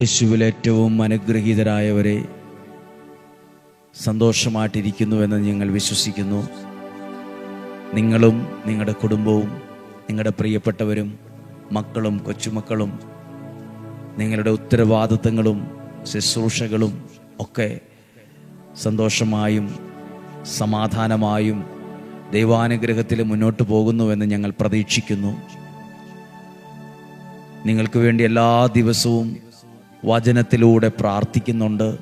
യേശുവിൽ ഏറ്റവും അനുഗ്രഹീതരായവരെ സന്തോഷമായിട്ടിരിക്കുന്നുവെന്ന് ഞങ്ങൾ വിശ്വസിക്കുന്നു. നിങ്ങളും നിങ്ങളുടെ കുടുംബവും നിങ്ങളുടെ പ്രിയപ്പെട്ടവരും മക്കളും കൊച്ചുമക്കളും നിങ്ങളുടെ ഉത്തരവാദിത്തങ്ങളും ശുശ്രൂഷകളും ഒക്കെ സന്തോഷമായും സമാധാനമായും ദൈവാനുഗ്രഹത്തിൽ മുന്നോട്ട് പോകുന്നുവെന്ന് ഞങ്ങൾ പ്രതീക്ഷിക്കുന്നു. നിങ്ങൾക്ക് വേണ്ടി എല്ലാ ദിവസവും വചനത്തിലൂടെ പ്രാർത്ഥിക്കുന്നുണ്ട്.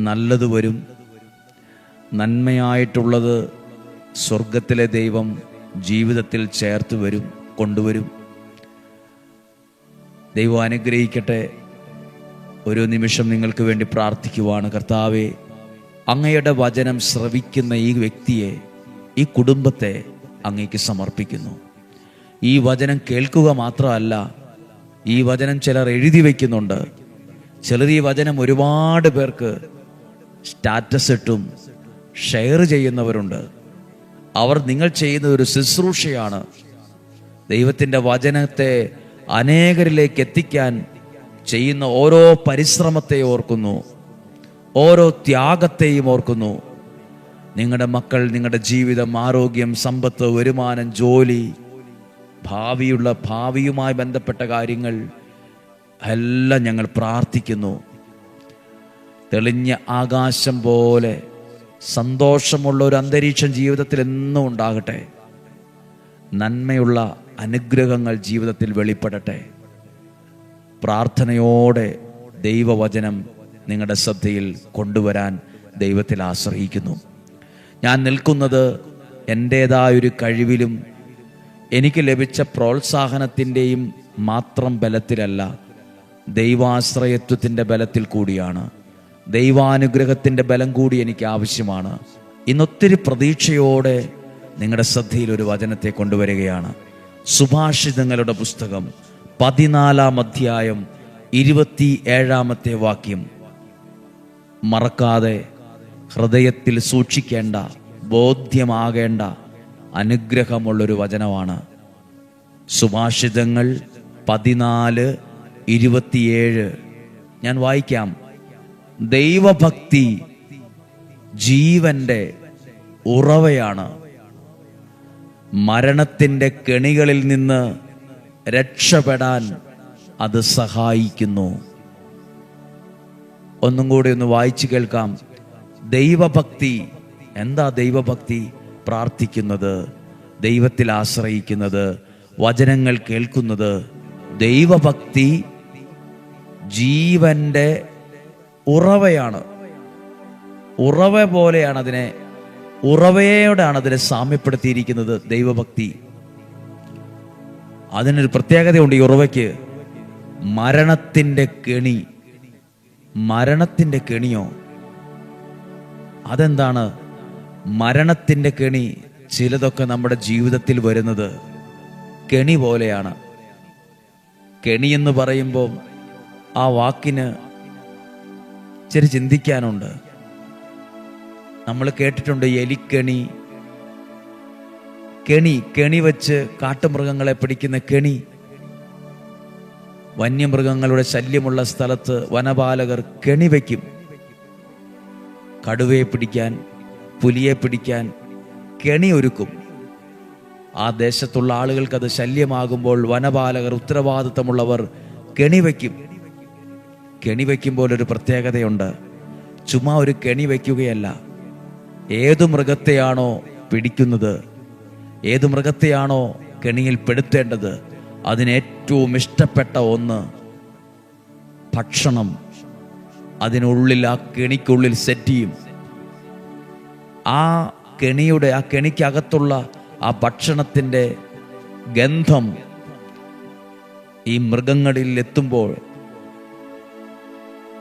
നല്ലത് വരും. നന്മയായിട്ടുള്ളത് സ്വർഗത്തിലെ ദൈവം ജീവിതത്തിൽ ചേർത്ത് വരും കൊണ്ടുവരും. ദൈവം അനുഗ്രഹിക്കട്ടെ. ഒരു നിമിഷം നിങ്ങൾക്ക് വേണ്ടി പ്രാർത്ഥിക്കുവാണ് കർത്താവെ. അങ്ങയുടെ വചനം ശ്രവിക്കുന്ന ഈ വ്യക്തിയെ ഈ കുടുംബത്തെ അങ്ങേക്ക് സമർപ്പിക്കുന്നു. ഈ വചനം കേൾക്കുക മാത്രമല്ല ഈ വചനം ചിലർ എഴുതി വയ്ക്കുന്നുണ്ട്. ചിലർ ഈ വചനം ഒരുപാട് പേർക്ക് സ്റ്റാറ്റസ് ഇട്ടും ഷെയർ ചെയ്യുന്നവരുണ്ട്. അവർ നിങ്ങൾ ചെയ്യുന്ന ഒരു ശുശ്രൂഷയാണ്. ദൈവത്തിന്റെ വചനത്തെ അനേകരിലേക്ക് എത്തിക്കാൻ ചെയ്യുന്ന ഓരോ പരിശ്രമത്തെ ഓർക്കുന്നു. ഓരോ ത്യാഗത്തെയും ഓർക്കുന്നു. നിങ്ങളുടെ മക്കൾ നിങ്ങളുടെ ജീവിതം ആരോഗ്യം സമ്പത്ത് വരുമാനം ജോലി ഭാവിയുള്ള ഭാവിയുമായി ബന്ധപ്പെട്ട കാര്യങ്ങൾ എല്ലാം ഞങ്ങൾ പ്രാർത്ഥിക്കുന്നു. തെളിഞ്ഞ ആകാശം പോലെ സന്തോഷമുള്ള ഒരു അന്തരീക്ഷം ജീവിതത്തിൽ എന്നും ഉണ്ടാകട്ടെ. നന്മയുള്ള അനുഗ്രഹങ്ങൾ ജീവിതത്തിൽ വെളിപ്പെടട്ടെ. പ്രാർത്ഥനയോടെ ദൈവവചനം നിങ്ങളുടെ ശ്രദ്ധയിൽ കൊണ്ടുവരാൻ ദൈവത്തിൽ ആശ്രയിക്കുന്നു. ഞാൻ നിൽക്കുന്നത് എന്റേതായൊരു കഴിവിലും എനിക്ക് ലഭിച്ച പ്രോത്സാഹനത്തിന്റെയും മാത്രം ബലത്തിലല്ല ദൈവാശ്രയത്വത്തിന്റെ ബലത്തിൽ കൂടിയാണ്. ദൈവാനുഗ്രഹത്തിന്റെ ബലം കൂടി എനിക്ക് ആവശ്യമാണ്. ഇന്നൊത്തിരി പ്രതീക്ഷയോടെ നിങ്ങളുടെ ശ്രദ്ധയിൽ ഒരു വചനത്തെ കൊണ്ടുവരികയാണ്. സുഭാഷിതങ്ങളുടെ പുസ്തകം പതിനാലാം അധ്യായം ഇരുപത്തി ഏഴാമത്തെ വാക്യം. മറക്കാതെ ഹൃദയത്തിൽ സൂക്ഷിക്കേണ്ട ബോധ്യമാകേണ്ട അനുഗ്രഹമുള്ളൊരു വചനമാണ്. സുഭാഷിതങ്ങൾ പതിനാല് ഇരുപത്തിയേഴ്. ഞാൻ വായിക്കാം. ദൈവഭക്തി ജീവന്റെ ഉറവയാണ്. മരണത്തിന്റെ കെണികളിൽ നിന്ന് രക്ഷപ്പെടാൻ അത് സഹായിക്കുന്നു. ഒന്നും കൂടി ഒന്ന് വായിച്ചു കേൾക്കാം. ദൈവഭക്തി എന്താ ദൈവഭക്തി? പ്രാർത്ഥിക്കുന്നത് ദൈവത്തിൽ ആശ്രയിക്കുന്നത് വചനങ്ങൾ കേൾക്കുന്നത് ദൈവഭക്തി ജീവന്റെ ഉറവയാണ്. ഉറവ പോലെയാണ് അതിനെ ഉറവയോടാണ് അതിനെ സാമ്യപ്പെടുത്തിയിരിക്കുന്നത് ദൈവഭക്തി. അതിനൊരു പ്രത്യേകതയുണ്ട് ഈ ഉറവയ്ക്ക്. മരണത്തിന്റെ കെണി മരണത്തിന്റെ കെണിയോ? അതെന്താണ്? മരണത്തിന്റെ കെണി ചിലതൊക്കെ നമ്മുടെ ജീവിതത്തിൽ വരുന്നത് കെണി പോലെയാണ്. കെണി എന്ന് പറയുമ്പോൾ ആ വാക്കിന് ഇച്ചിരി ചിന്തിക്കാനുണ്ട്. നമ്മൾ കേട്ടിട്ടുണ്ട് എലിക്കണി കെണി കെണി വെച്ച് കാട്ടുമൃഗങ്ങളെ പിടിക്കുന്ന കെണി. വന്യമൃഗങ്ങളുടെ ശല്യമുള്ള സ്ഥലത്ത് വനപാലകർ കെണി വയ്ക്കും കടുവയെ പിടിക്കാൻ പുലിയെ പിടിക്കാൻ കെണി ഒരുക്കും. ആ ദേശത്തുള്ള ആളുകൾക്ക് അത് ശല്യമാകുമ്പോൾ വനപാലകർ ഉത്തരവാദിത്തമുള്ളവർ കെണി വയ്ക്കും. കെണി വയ്ക്കുമ്പോൾ ഒരു പ്രത്യേകതയുണ്ട്. ചുമ്മാ ഒരു കെണി വയ്ക്കുകയല്ല. ഏതു മൃഗത്തെയാണോ പിടിക്കുന്നത് ഏതു മൃഗത്തെയാണോ കെണിയിൽ പെടുത്തേണ്ടത് അതിനേറ്റവും ഇഷ്ടപ്പെട്ട ഒന്ന് ഭക്ഷണം. അതിനുള്ളിൽ ആ കെണിക്കുള്ളിൽ സെറ്റ് ചെയ്യും. ആ കെണിയുടെ ആ കെണിക്കകത്തുള്ള ആ ഭക്ഷണത്തിന്റെ ഗന്ധം ഈ മൃഗങ്ങളിൽ എത്തുമ്പോൾ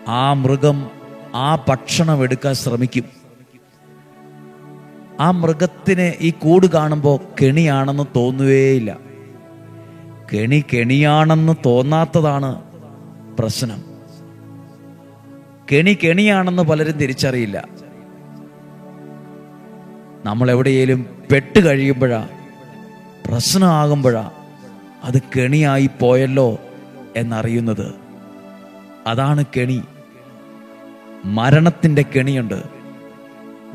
ആ മൃഗം ആ ഭക്ഷണം എടുക്കാൻ ശ്രമിക്കും. ആ മൃഗത്തിന് ഈ കൂട് കാണുമ്പോൾ കെണിയാണെന്ന് തോന്നുകയില്ല. കെണി കെണിയാണെന്ന് തോന്നാത്തതാണ് പ്രശ്നം. കെണി കെണിയാണെന്ന് പലരും തിരിച്ചറിയില്ല. നമ്മൾ എവിടെയെങ്കിലും പെട്ട് കഴിയുമ്പോഴാ പ്രശ്നമാകുമ്പോഴാ അത് കെണിയായി പോയല്ലോ എന്നറിയുന്നത്. അതാണ് കെണി. മരണത്തിന്റെ കെണിയുണ്ട്.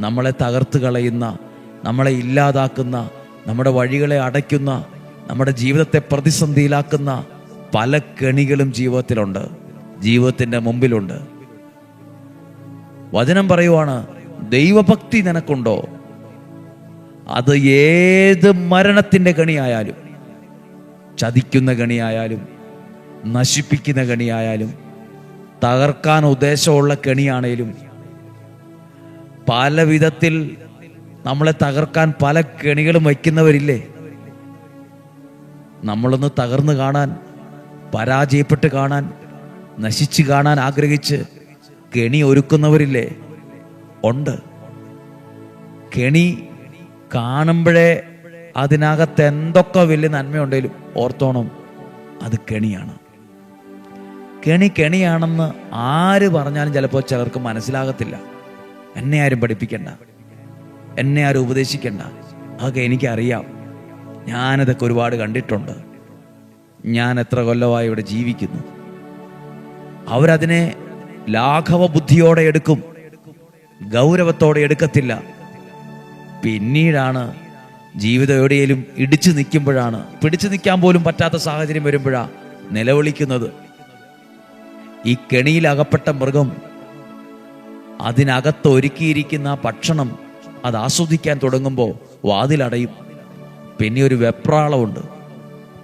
നമ്മളെ തകർത്ത് കളയുന്ന നമ്മളെ ഇല്ലാതാക്കുന്ന നമ്മുടെ വഴികളെ അടയ്ക്കുന്ന നമ്മുടെ ജീവിതത്തെ പ്രതിസന്ധിയിലാക്കുന്ന പല കെണികളും ജീവിതത്തിലുണ്ട്. ജീവിതത്തിന്റെ മുമ്പിലുണ്ട്. വചനം പറയുവാണ് ദൈവഭക്തി നിനക്കുണ്ടോ? അത് ഏത് മരണത്തിന്റെ കണിയായാലും ചതിക്കുന്ന കണിയായാലും നശിപ്പിക്കുന്ന കണിയായാലും തകർക്കാൻ ഉദ്ദേശമുള്ള കെണിയാണേലും പല വിധത്തിൽ നമ്മളെ തകർക്കാൻ പല കെണികളും വയ്ക്കുന്നവരില്ലേ? നമ്മളൊന്ന് തകർന്നു കാണാൻ പരാജയപ്പെട്ട് കാണാൻ നശിച്ച് കാണാൻ ആഗ്രഹിച്ച് കെണി ഒരുക്കുന്നവരില്ലേ? ഉണ്ട്. കെണി കാണുമ്പോഴേ അതിനകത്ത് എന്തൊക്കെ വലിയ നന്മയുണ്ടെങ്കിലും ഓർത്തോണം അത് കെണിയാണ്. കെണി കെണിയാണെന്ന് ആര് പറഞ്ഞാലും ചിലപ്പോൾ ചിലർക്ക് മനസ്സിലാകത്തില്ല. എന്നെ ആരും പഠിപ്പിക്കണ്ട. എന്നെ ആരും ഉപദേശിക്കണ്ട. അതൊക്കെ എനിക്കറിയാം. ഞാനിതൊക്കെ ഒരുപാട് കണ്ടിട്ടുണ്ട്. ഞാൻ എത്ര കൊല്ലമായി ഇവിടെ ജീവിക്കുന്നു. അവരതിനെ ലാഘവ ബുദ്ധിയോടെ എടുക്കും. ഗൗരവത്തോടെ എടുക്കത്തില്ല. പിന്നീടാണ് ജീവിതം എവിടെയെങ്കിലും ഇടിച്ചു നിൽക്കുമ്പോഴാണ് പിടിച്ചു നിൽക്കാൻ പോലും പറ്റാത്ത സാഹചര്യം വരുമ്പോഴാണ് നിലവിളിക്കുന്നത്. ഈ കെണിയിൽ അകപ്പെട്ട മൃഗം അതിനകത്ത് ഒരുക്കിയിരിക്കുന്ന ഭക്ഷണം അത് ആസ്വദിക്കാൻ തുടങ്ങുമ്പോൾ വാതിലടയും പിന്നെ ഒരു വെപ്രാളമുണ്ട്.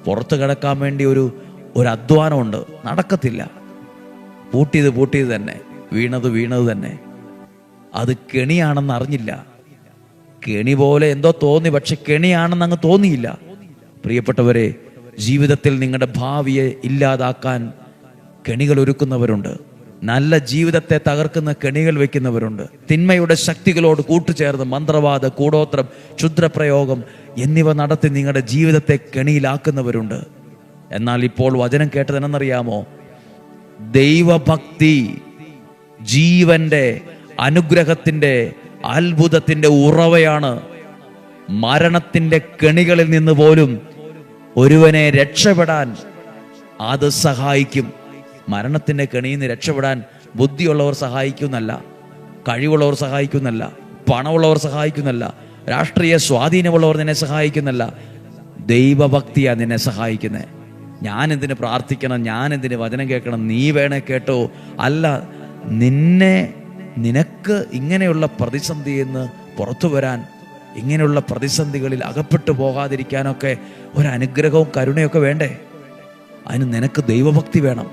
പുറത്ത് കിടക്കാൻ വേണ്ടി ഒരു ഒരു അധ്വാനമുണ്ട്. നടക്കത്തില്ല. പൂട്ടിയത് പൂട്ടിയത് തന്നെ. വീണത് വീണത് തന്നെ. അത് കെണിയാണെന്ന് അറിഞ്ഞില്ല. കെണി പോലെ എന്തോ തോന്നി പക്ഷെ കെണിയാണെന്ന് അങ്ങ് തോന്നിയില്ല. പ്രിയപ്പെട്ടവരെ ജീവിതത്തിൽ നിങ്ങളുടെ ഭാവിയെ ഇല്ലാതാക്കാൻ കെണികൾ ഒരുക്കുന്നവരുണ്ട്. നല്ല ജീവിതത്തെ തകർക്കുന്ന കെണികൾ വെക്കുന്നവരുണ്ട്. തിന്മയുടെ ശക്തികളോട് കൂട്ടുചേർന്ന് മന്ത്രവാദ കൂടോത്രം ക്ഷുദ്രപ്രയോഗം എന്നിവ നടത്തി നിങ്ങളുടെ ജീവിതത്തെ കെണിയിലാക്കുന്നവരുണ്ട്. എന്നാൽ ഇപ്പോൾ വചനം കേട്ടതെന്നറിയാമോ ദൈവഭക്തി ജീവന്റെ അനുഗ്രഹത്തിന്റെ അത്ഭുതത്തിന്റെ ഉറവയാണ് മരണത്തിന്റെ കെണികളിൽ നിന്ന് പോലും ഒരുവനെ രക്ഷപ്പെടാൻ അത് സഹായിക്കും. മരണത്തിന്റെ കെണിയിൽ നിന്ന് രക്ഷപ്പെടാൻ ബുദ്ധിയുള്ളവർ സഹായിക്കുന്നല്ല കഴിവുള്ളവർ സഹായിക്കുന്നല്ല പണമുള്ളവർ സഹായിക്കുന്നല്ല രാഷ്ട്രീയ സ്വാധീനമുള്ളവർ നിന്നെ സഹായിക്കുന്നല്ല ദൈവഭക്തിയാണ് നിന്നെ സഹായിക്കുന്നത് ഞാൻ എന്തിന് പ്രാർത്ഥിക്കണം? ഞാൻ എന്തിന് വചനം കേൾക്കണം? നീ വേണേ കേട്ടോ. അല്ല നിന്നെ നിനക്ക് ഇങ്ങനെയുള്ള പ്രതിസന്ധിയിൽ നിന്ന് പുറത്തു വരാൻ ഇങ്ങനെയുള്ള പ്രതിസന്ധികളിൽ അകപ്പെട്ടു പോകാതിരിക്കാനൊക്കെ ഒരനുഗ്രഹവും കരുണയൊക്കെ വേണ്ടേ? അതിന് നിനക്ക് ദൈവഭക്തി വേണം.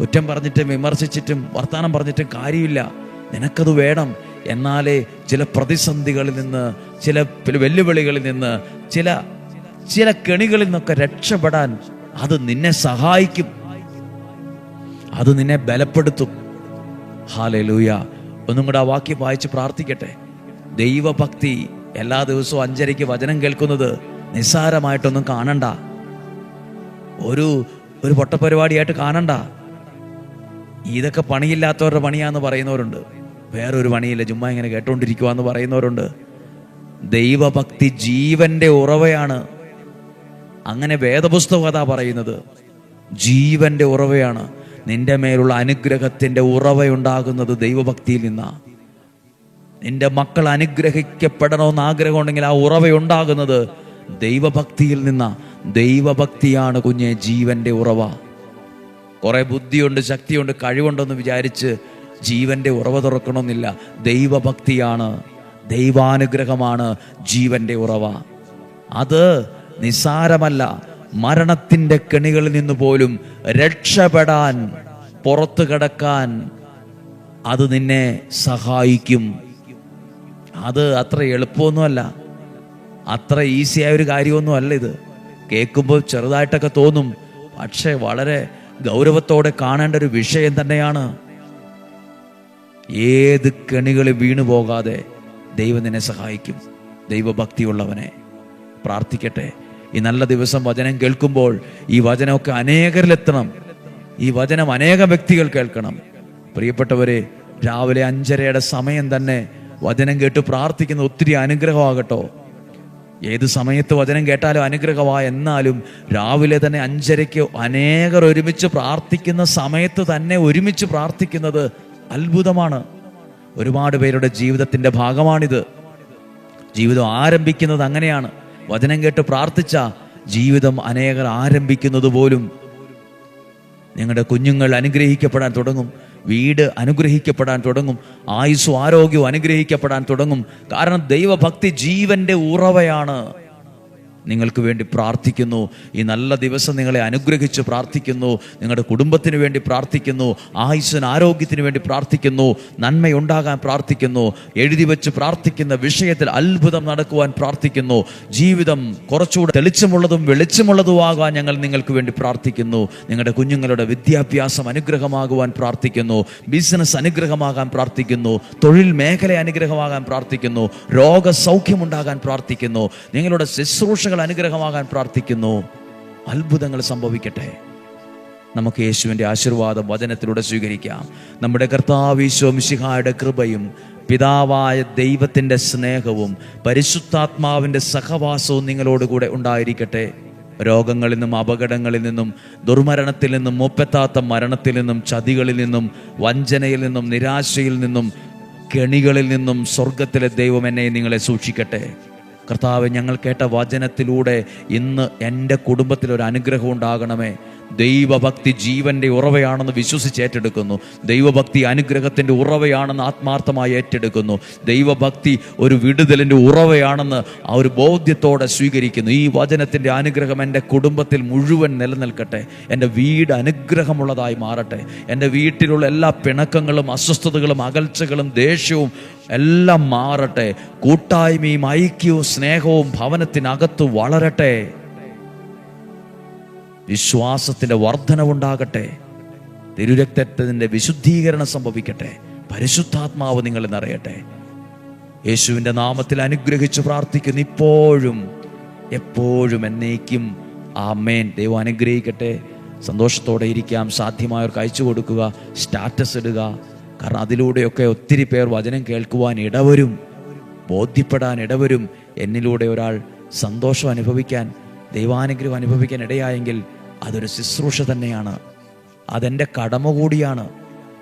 കുറ്റം പറഞ്ഞിട്ടും വിമർശിച്ചിട്ടും വർത്തമാനം പറഞ്ഞിട്ടും കാര്യമില്ല. നിനക്കത് വേണം. എന്നാലേ ചില പ്രതിസന്ധികളിൽ നിന്ന് ചില വെല്ലുവിളികളിൽ നിന്ന് ചില ചില കെണികളിൽ നിന്നൊക്കെ രക്ഷപ്പെടാൻ അത് നിന്നെ സഹായിക്കും. അത് നിന്നെ ബലപ്പെടുത്തും. ഹാലലൂയ. ഒന്നും കൂടെ ആ വാക്യം വായിച്ച് പ്രാർത്ഥിക്കട്ടെ. ദൈവഭക്തി എല്ലാ ദിവസവും അഞ്ചരയ്ക്ക് വചനം കേൾക്കുന്നത് നിസ്സാരമായിട്ടൊന്നും കാണണ്ട. ഒരു ഒരു പൊട്ടപ്പരിപാടിയായിട്ട് കാണണ്ട. ഇതൊക്കെ പണിയില്ലാത്തവരുടെ പണിയാന്ന് പറയുന്നവരുണ്ട്. വേറൊരു പണിയില്ല ചുമ്മാ ഇങ്ങനെ കേട്ടോണ്ടിരിക്കുക എന്ന് പറയുന്നവരുണ്ട്. ദൈവഭക്തി ജീവന്റെ ഉറവയാണ്. അങ്ങനെ വേദപുസ്തകം അതാ പറയുന്നത്. ജീവന്റെ ഉറവയാണ്. നിന്റെ മേലുള്ള അനുഗ്രഹത്തിന്റെ ഉറവയുണ്ടാകുന്നത് ദൈവഭക്തിയിൽ നിന്നാണ് നിന്റെ മക്കൾ അനുഗ്രഹിക്കപ്പെടണമെന്ന് ആഗ്രഹമുണ്ടെങ്കിൽ ആ ഉറവയുണ്ടാകുന്നത് ദൈവഭക്തിയിൽ നിന്നാണ് ദൈവഭക്തിയാണ് കുഞ്ഞെ ജീവന്റെ ഉറവ. കുറെ ബുദ്ധിയുണ്ട് ശക്തിയുണ്ട് കഴിവുണ്ടെന്ന് വിചാരിച്ച് ജീവന്റെ ഉറവ തുറക്കണമെന്നില്ല. ദൈവഭക്തിയാണ് ദൈവാനുഗ്രഹമാണ് ജീവന്റെ ഉറവ. അത് നിസാരമല്ല മരണത്തിന്റെ കെണികളിൽ നിന്ന് പോലും രക്ഷപ്പെടാൻ പുറത്തു കിടക്കാൻ അത് നിന്നെ സഹായിക്കും. അത് അത്ര എളുപ്പമൊന്നുമല്ല. അത്ര ഈസിയായ ഒരു കാര്യമൊന്നും അല്ല ഇത്. കേൾക്കുമ്പോൾ ചെറുതായിട്ടൊക്കെ തോന്നും. പക്ഷേ വളരെ ഗൗരവത്തോടെ കാണേണ്ട ഒരു വിഷയം തന്നെയാണ്. ഏത് കെണികൾ വീണു പോകാതെ ദൈവം നിന്നെ സഹായിക്കും. ദൈവഭക്തിയുള്ളവനെ പ്രാർത്ഥിക്കട്ടെ. ഈ നല്ല ദിവസം വചനം കേൾക്കുമ്പോൾ ഈ വചനമൊക്കെ അനേകരിലെത്തണം. ഈ വചനം അനേകം വ്യക്തികൾ കേൾക്കണം. പ്രിയപ്പെട്ടവരെ രാവിലെ അഞ്ചരയുടെ സമയം തന്നെ വചനം കേട്ട് പ്രാർത്ഥിക്കുന്ന ഒത്തിരി അനുഗ്രഹമാകട്ടോ. ഏത് സമയത്ത് വചനം കേട്ടാലും അനുഗ്രഹമായ എന്നാലും രാവിലെ തന്നെ അഞ്ചരയ്ക്ക് അനേകർ ഒരുമിച്ച് പ്രാർത്ഥിക്കുന്ന സമയത്ത് തന്നെ ഒരുമിച്ച് പ്രാർത്ഥിക്കുന്നത് അത്ഭുതമാണ്. ഒരുപാട് പേരുടെ ജീവിതത്തിന്റെ ഭാഗമാണിത്. ജീവിതം ആരംഭിക്കുന്നത് അങ്ങനെയാണ്. വചനം കേട്ട് പ്രാർത്ഥിച്ച ജീവിതം അനേകർ ആരംഭിക്കുന്നത് പോലും നിങ്ങളുടെ കുഞ്ഞുങ്ങൾ അനുഗ്രഹിക്കപ്പെടാൻ തുടങ്ങും. വീട് അനുഗ്രഹിക്കപ്പെടാൻ തുടങ്ങും. ആയുസ്സും ആരോഗ്യവും അനുഗ്രഹിക്കപ്പെടാൻ തുടങ്ങും. കാരണം ദൈവഭക്തി ജീവന്റെ ഉറവയാണ്. നിങ്ങൾക്ക് വേണ്ടി പ്രാർത്ഥിക്കുന്നു. ഈ നല്ല ദിവസം നിങ്ങളെ അനുഗ്രഹിച്ച് പ്രാർത്ഥിക്കുന്നു. നിങ്ങളുടെ കുടുംബത്തിന് വേണ്ടി പ്രാർത്ഥിക്കുന്നു. ആയുസ്സിന് ആരോഗ്യത്തിന് വേണ്ടി പ്രാർത്ഥിക്കുന്നു. നന്മയുണ്ടാകാൻ പ്രാർത്ഥിക്കുന്നു. എഴുതി വെച്ച് പ്രാർത്ഥിക്കുന്ന വിഷയത്തിൽ അത്ഭുതം നടക്കുവാൻ പ്രാർത്ഥിക്കുന്നു. ജീവിതം കുറച്ചുകൂടെ തെളിച്ചമുള്ളതും വെളിച്ചമുള്ളതുമാകാൻ ഞങ്ങൾ നിങ്ങൾക്ക് വേണ്ടി പ്രാർത്ഥിക്കുന്നു. നിങ്ങളുടെ കുഞ്ഞുങ്ങളുടെ വിദ്യാഭ്യാസം അനുഗ്രഹമാകുവാൻ പ്രാർത്ഥിക്കുന്നു. ബിസിനസ് അനുഗ്രഹമാകാൻ പ്രാർത്ഥിക്കുന്നു. തൊഴിൽ മേഖല അനുഗ്രഹമാകാൻ പ്രാർത്ഥിക്കുന്നു. രോഗസൗഖ്യമുണ്ടാകാൻ പ്രാർത്ഥിക്കുന്നു. നിങ്ങളുടെ ശുശ്രൂഷകൾ അനുഗ്രഹമാകാൻ പ്രാർത്ഥിക്കുന്നു. അത്ഭുതങ്ങൾ സംഭവിക്കട്ടെ. നമുക്ക് യേശുവിന്റെ ആശീർവാദം വചനത്തിലൂടെ സ്വീകരിക്കാം. നമ്മുടെ കർത്താവീശോ മിശിഹായുടെ കൃപയും പിതാവായ ദൈവത്തിന്റെ സ്നേഹവും പരിശുദ്ധാത്മാവിന്റെ സഹവാസവും നിങ്ങളോടുകൂടെ ഉണ്ടായിരിക്കട്ടെ. രോഗങ്ങളിൽ നിന്നും അപകടങ്ങളിൽ നിന്നും ദുർമരണത്തിൽ നിന്നും മുപ്പത്താത്ത മരണത്തിൽ നിന്നും ചതികളിൽ നിന്നും വഞ്ചനയിൽ നിന്നും നിരാശയിൽ നിന്നും കെണികളിൽ നിന്നും സ്വർഗത്തിലെ ദൈവം എന്നെ നിങ്ങളെ സൂക്ഷിക്കട്ടെ. കർത്താവ് ഞങ്ങൾ കേട്ട വചനത്തിലൂടെ ഇന്ന് എന്റെ കുടുംബത്തിൽ ഒരു അനുഗ്രഹം ഉണ്ടാകണമേ. ദൈവഭക്തി ജീവന്റെ ഉറവയാണെന്ന് വിശ്വസിച്ച് ഏറ്റെടുക്കുന്നു. ദൈവഭക്തി അനുഗ്രഹത്തിന്റെ ഉറവയാണെന്ന് ആത്മാർത്ഥമായി ഏറ്റെടുക്കുന്നു. ദൈവഭക്തി ഒരു വിടുതലിന്റെ ഉറവയാണെന്ന് ആ ഒരു ബോധ്യത്തോടെ സ്വീകരിക്കുന്നു. ഈ വചനത്തിന്റെ അനുഗ്രഹം എന്റെ കുടുംബത്തിൽ മുഴുവൻ നിലനിൽക്കട്ടെ. എന്റെ വീട് അനുഗ്രഹമുള്ളതായി മാറട്ടെ. എന്റെ വീട്ടിലുള്ള എല്ലാ പിണക്കങ്ങളും അസ്വസ്ഥതകളും അകൽച്ചകളും ദേഷ്യവും എല്ലാം മാറട്ടെ. കൂട്ടായ്മയും ഐക്യവും സ്നേഹവും ഭവനത്തിനകത്ത് വളരട്ടെ. വിശ്വാസത്തിന്റെ വർധനവുണ്ടാകട്ടെ. തിരുരക്തത്തിന്റെ വിശുദ്ധീകരണം സംഭവിക്കട്ടെ. പരിശുദ്ധാത്മാവ് നിങ്ങളെ നിറയട്ടെ യേശുവിന്റെ നാമത്തിൽ അനുഗ്രഹിച്ച് പ്രാർത്ഥിക്കുന്നു. ഇപ്പോഴും എപ്പോഴും എന്നേക്കും ആമേൻ. ദൈവം അനുഗ്രഹിക്കട്ടെ. സന്തോഷത്തോടെ ഇരിക്കാം. സാധ്യമായവർക്ക് അയച്ചു കൊടുക്കുക. സ്റ്റാറ്റസ് ഇടുക. കാരണം അതിലൂടെയൊക്കെ ഒത്തിരി പേർ വചനം കേൾക്കുവാൻ ഇടവരും. ബോധ്യപ്പെടാൻ ഇടവരും. എന്നിലൂടെ ഒരാൾ സന്തോഷം അനുഭവിക്കാൻ ദൈവാനുഗ്രഹം അനുഭവിക്കാൻ ഇടയായെങ്കിൽ അതൊരു ശുശ്രൂഷ തന്നെയാണ്. അതെന്റെ കടമ കൂടിയാണ്.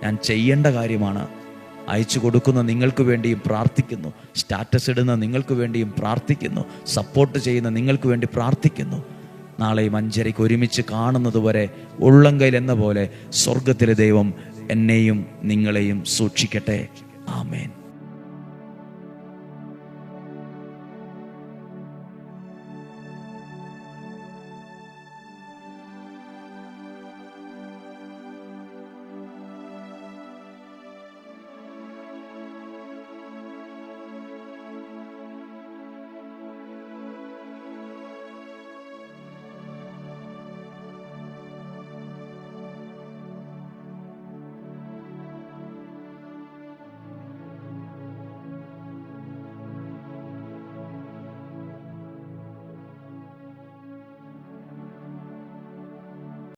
ഞാൻ ചെയ്യേണ്ട കാര്യമാണ്. അയച്ചു കൊടുക്കുന്ന നിങ്ങൾക്ക് വേണ്ടിയും പ്രാർത്ഥിക്കുന്നു. സ്റ്റാറ്റസ് ഇടുന്ന നിങ്ങൾക്ക് വേണ്ടിയും പ്രാർത്ഥിക്കുന്നു. സപ്പോർട്ട് ചെയ്യുന്ന നിങ്ങൾക്ക് വേണ്ടി പ്രാർത്ഥിക്കുന്നു. നാളെയും അഞ്ചരയ്ക്ക് ഒരുമിച്ച് കാണുന്നത് വരെ ഉള്ളങ്കയിൽ എന്ന പോലെ സ്വർഗത്തിലെ ദൈവം എന്നെയും നിങ്ങളെയും സൂക്ഷിക്കട്ടെ. ആമേൻ.